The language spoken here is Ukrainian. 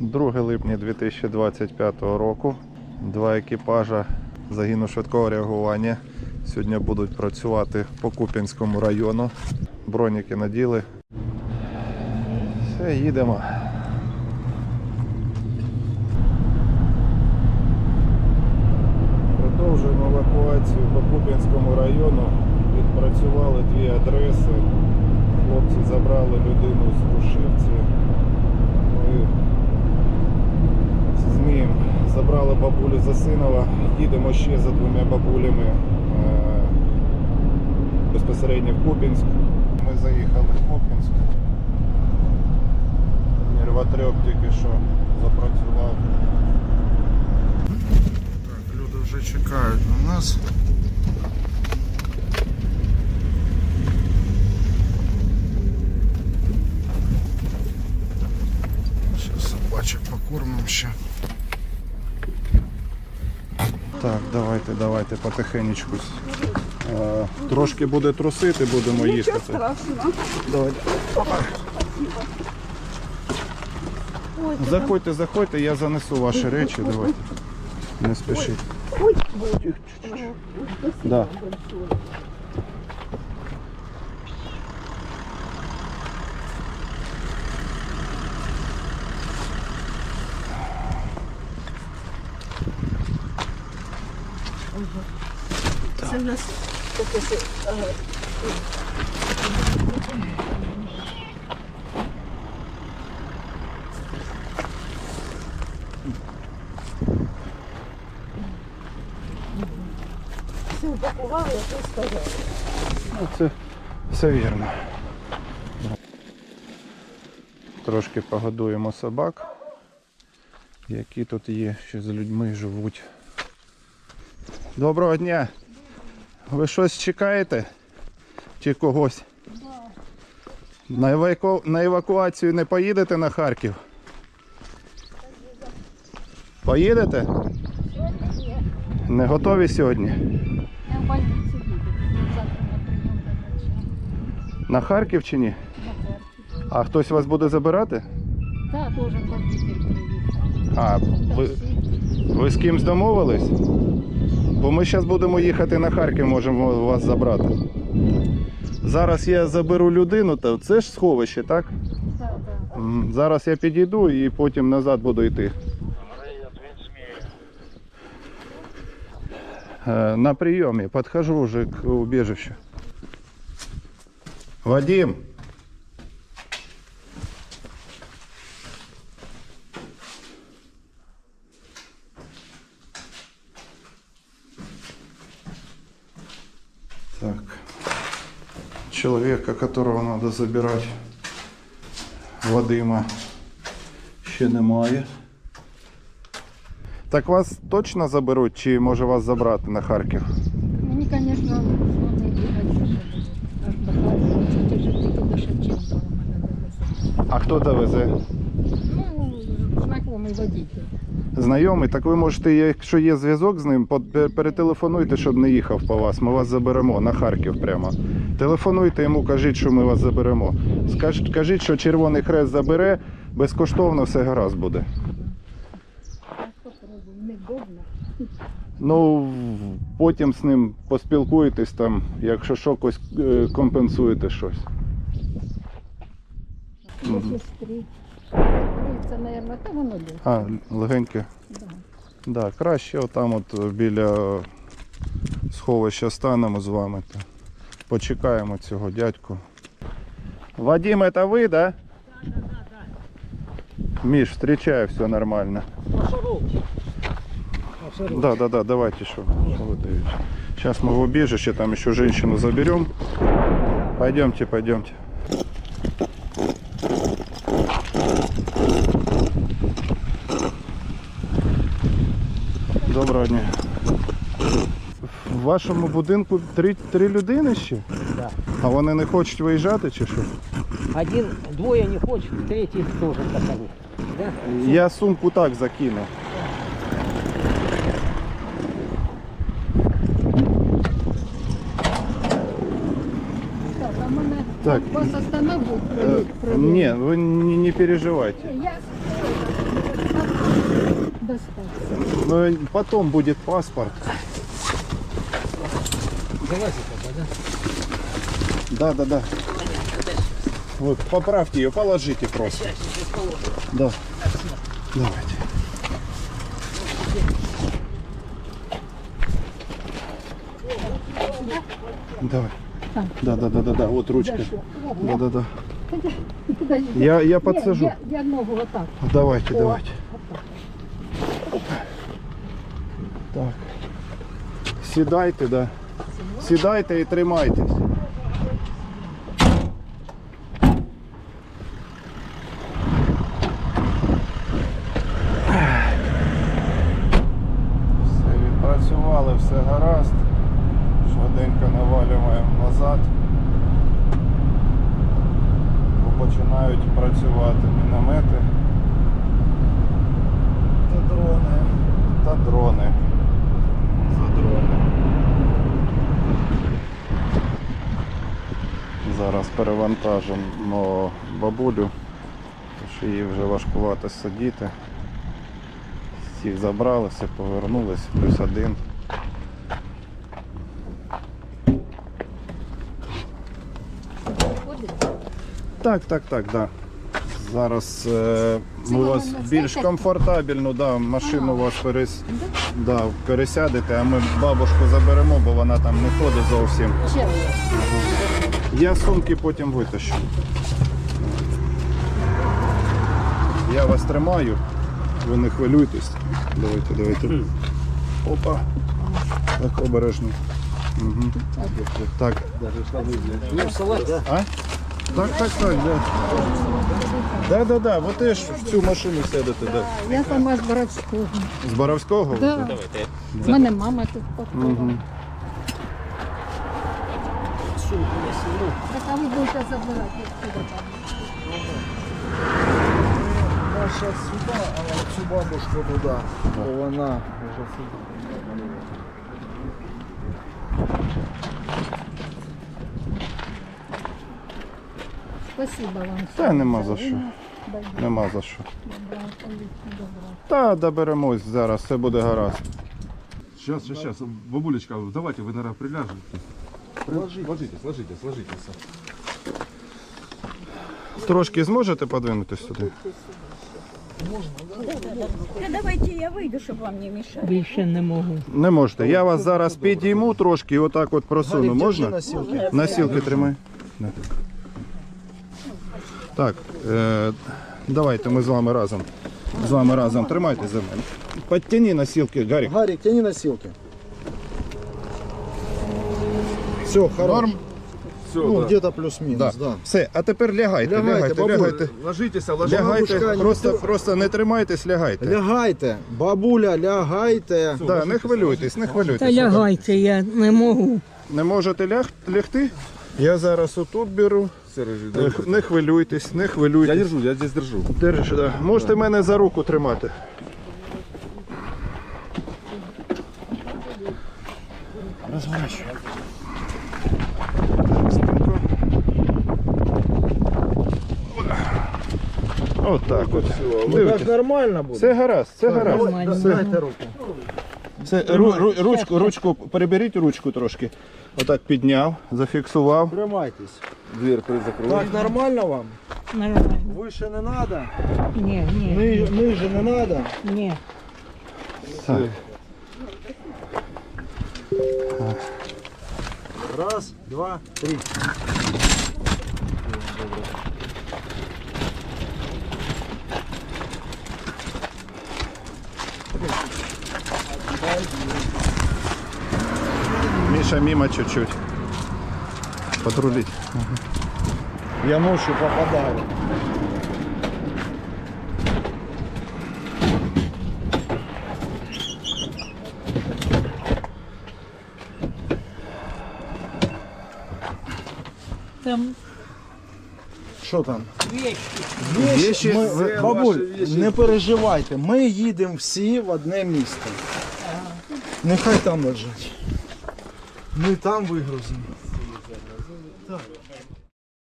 2 липня 2025 року. Два екіпажа загіну швидкого реагування сьогодні будуть працювати по Куп'янському району. Броніки наділи. Все, їдемо. Продовжуємо евакуацію по Куп'янському району. Відпрацювали дві адреси. Хлопці забрали людину з Рушівці. Ми з забрали бабулю Засинова. Їдемо ще за двома бабулями е, безпосередньо в Куп'янськ. Ми заїхали в Куп'янськ. Нервотреп тільки що запрацював. Так, люди вже чекають на нас. Зараз собачок покормимо ще. Так, давайте, давайте потихенечку. Е, Трошки буде трусити, будемо їхати. страшного. Давайте. Заходьте, заходьте, я занесу ваші речі, давайте. Не спішіть. Ой, Да. Це в нас таке е, Все упакували, як ви сказали. Ну, це все вірно. Трошки погодуємо собак, які тут є, що з людьми живуть. Доброго дня! Ви щось чекаєте? Чи когось? На, еваку... на евакуацію не поїдете на Харків? Поїдете? Не готові сьогодні? Я в больниці їду. Завтра на прийом до. На Харків чи ні? На Харків. А хтось вас буде забирати? Так, теж приїхав. А, ви, ви з кимсь домовились? Бо ми зараз будемо їхати на Харків, можемо вас забрати. Зараз я заберу людину, то це ж сховище, так? Зараз я підійду і потім назад буду йти. Е, На прийомі, підхожу вже к убежищу. Вадим! Так. Человека, которого надо забирать. Вадима ще немає. Так вас точно заберуть, чи може вас забрати на Харків? Мені, звісно, не бігати. Аж до Харкова. Це тільки тільки до Шевченкова мене довезли. А хто довезе? Ну, знайомий водитель. Знайомий, так ви можете, якщо є зв'язок з ним, перетелефонуйте, щоб не їхав по вас. Ми вас заберемо на Харків прямо. Телефонуйте йому, кажіть, що ми вас заберемо. Кажіть, що Червоний Хрест забере, безкоштовно все гаразд буде. Ну, потім з ним поспілкуєтесь там, якщо що, е, компенсуєте щось. Сестри Це, мабуть, та воно де. А, легеньке. Да. Да, краще отам от е, біля сховища станемо з вами. То почекаємо цього дядьку. Вадим, это вы, да? Да, да, да. Миш, встречаю, все нормально. Да, да, да, давайте что. Сейчас мы в убежище, там еще женщину заберем. Пойдемте, пойдемте. Вашому будинку три, три людини ще? Да. А вони не хочуть виїжджати чи що? Один, двое не хочет, третий тоже такой. Да? Я сумку так закину. Так, а мене Так. вас остановить. Э, не, вы не, не переживайте. Я достатися. Ну, потом будет паспорт. Залазит тогда, да? Да, да, да. Вот, поправьте ее, положите просто. Да. Давайте. Давай. Так. Да, да, да, да, да. Вот ручка. Да, да, да. Я, я подсажу. Я, я ногу отак. Давайте, давайте. Так. Сідайте, да. Сідайте і тримайтесь. Все відпрацювали, все гаразд. Швиденько навалюємо назад. Починають працювати міномети. Та дрони. Та дрони. За дрони. Зараз перевантажимо бабулю, що їй вже важкувато сидіти. Всіх забрали, все повернулись, плюс один. Так, так, так, да. Зараз е, ми вас більш комфортабельно, да, машину вас перес, да, пересядете, а ми бабушку заберемо, бо вона там не ходить зовсім. Ще Я сумки потім витащу. Я вас тримаю, ви не хвилюйтесь. Давайте, давайте. Опа. Так, обережно. Угу. Так. Ну? А? Так, так, так, да. Да, да, да. Ви теж в цю машину сядете, да. Я сама з Боровського. З Боровського? Да. Давайте. З мене мама тут покупала. Угу. Сумку я сниму. Так а ви будете забирати відсюди сюди, а цю бабушку туди. Бо вона вже сюди. Спасибо вам. Та нема за що. Нема за що. Та доберемось зараз, все буде гаразд. Сейчас, сейчас, сейчас. Бабулечка, давайте вы, наверное, приляжете. Ложитесь, ложитесь, ложитесь, ложитесь. Трошки зможете подвинутись сюди? Да давайте я выйду, чтобы вам не мешать. Більше не можу. Не можете. Я вас зараз підійму трошки і отак от просуну. Можна? носилки. Носілки тримай. Да. Так, е, давайте ми з вами разом. З вами разом тримайте за мене. Підтяні носілки, Гарік. Гарик, тяни носилки. Все, хорош. Норм? Все, Ну, да. где-то плюс-минус, Да. да. Все, а тепер лягайте, Лягайте, лягайте, бабуль. лягайте. Ложитесь, а ложитесь. Лягайте, бабушка, не просто, просто не тримайтесь, лягайте. Лягайте, бабуля, лягайте. Да, не хвилюйтесь, не Та хвилюйтесь. лягайте, я не можу. Не можете ляг, лягти? Я зараз отут беру. Сережа, Не, х- не хвилюйтесь, не Я хвилюйтесь. держу, я здесь держу. Держиш, да. Можете мене за руку тримати. Отак от. Так Дивіться. нормально буде. Все гаразд, все гаразд. Дайте руку. Все, ру- ру- ручку, ручку, переберіть ручку трошки. Отак підняв, зафіксував. Тримайтесь. Дверь закрою. Так нормально вам? Нормально. Выше не надо? Ні, ні, Ниже, не надо? ні. Так. Раз, два, три. Миша мимо чуть-чуть. Подрулить. Я ночью попадаю. Там Що там? Вещи, Ми, ви- бабуль, не переживайте, ми їдемо всі в одне місто. Нехай там лежать. Ми там вигрузимо. Так.